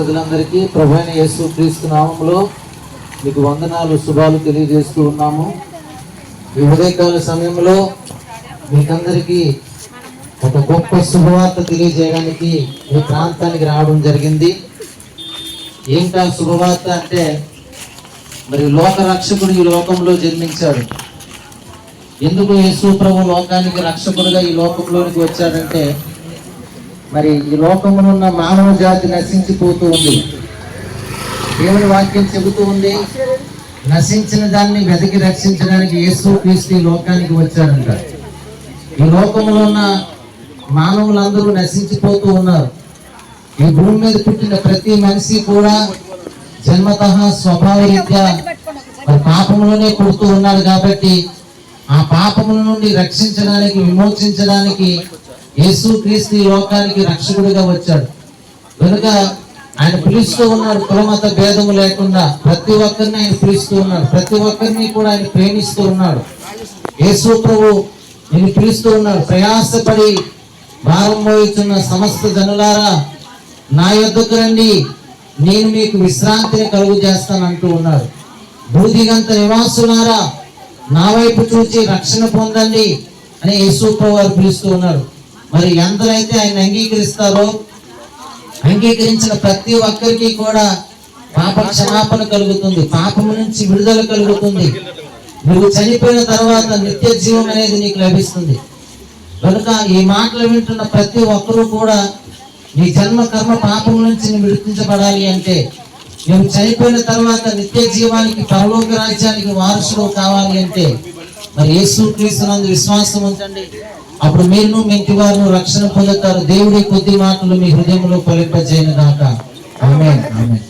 ప్రజలందరికీ ప్రభైన యేసు క్రీస్తు నామంలో మీకు వందనాలు శుభాలు తెలియజేస్తూ ఉన్నాము. ఈ ఉదయకాల సమయంలో మీకందరికీ ఒక గొప్ప శుభవార్త తెలియజేయడానికి ఈ ప్రాంతానికి రావడం జరిగింది. ఏంటా శుభవార్త అంటే మరి లోక రక్షకుడు ఈ లోకంలో జన్మించాడు. ఎందుకు యేసు ప్రభు లోకానికి రక్షకుడుగా ఈ లోకంలోనికి వచ్చాడంటే మరి ఈ లోకంలో ఉన్న మానవ జాతి నశించిపోతూ ఉంది. దేవుని వాక్యం చెబుతూ ఉంది నశించిన దాన్ని వెతికి రక్షించడానికి యేసు క్రీస్తు ఈ లోకానికి వచ్చాడంట. ఈ లోకంలో ఉన్న మానవులందరూ నశించిపోతూ ఉన్నారు. ఈ భూమి మీద పుట్టిన ప్రతి మనిషి కూడా జన్మత స్వభావరీత్యా పాపములోనే పాపంలోనే పుడుతూ ఉన్నాడు కాబట్టి ఆ పాపముల నుండి రక్షించడానికి విమోచించడానికి యేసు క్రీస్తు ఈ లోకానికి రక్షకుడిగా వచ్చాడు. కనుక ఆయన పిలుస్తూ ఉన్నాడు కులమత భేదము లేకుండా. ప్రతి ఒక్కరిని ఆయన పిలుస్తూ ఉన్నాడు ప్రతి ఒక్కరిని కూడా ఆయన ప్రేమిస్తూ ఉన్నాడు. యేసు ప్రభు నేను పిలుస్తూ ఉన్నాడు ప్రయాసపడి భారం మోయుచున్న సమస్త జనులారా నా యొద్దకు రండి. నేను మీకు విశ్రాంతిని కలుగు చేస్తాను అంటూ ఉన్నాడు బూదిగంత నివాసులారా నా వైపు చూచి రక్షణ పొందండి అని యేసు ప్రభు వారు పిలుస్తూ ఉన్నారు. మరి ఎందరైతే ఆయన అంగీకరిస్తారో అంగీకరించిన ప్రతి ఒక్కరికి కూడా పాప క్షమాపణ కలుగుతుంది. పాపం నుంచి విడుదల కలుగుతుంది. నువ్వు చనిపోయిన తర్వాత నిత్య జీవం అనేది నీకు లభిస్తుంది. కనుక ఈ మాటలు వింటున్న ప్రతి ఒక్కరూ కూడా నీ జన్మ కర్మ పాపం నుంచి విడిపించబడాలి అంటే నువ్వు చనిపోయిన తర్వాత నిత్య జీవానికి పరలోక రాజ్యానికి వారసుడు కావాలి అంటే మరి యేసు క్రీస్తునందు విశ్వాసం ఉంచండి. అప్పుడు మీరు మీటి వారు రక్షణ పొందుతారు. దేవుడి కొద్ది మాటలు మీ హృదయంలో పలింపజేయను దాకా ఆమె ఆమె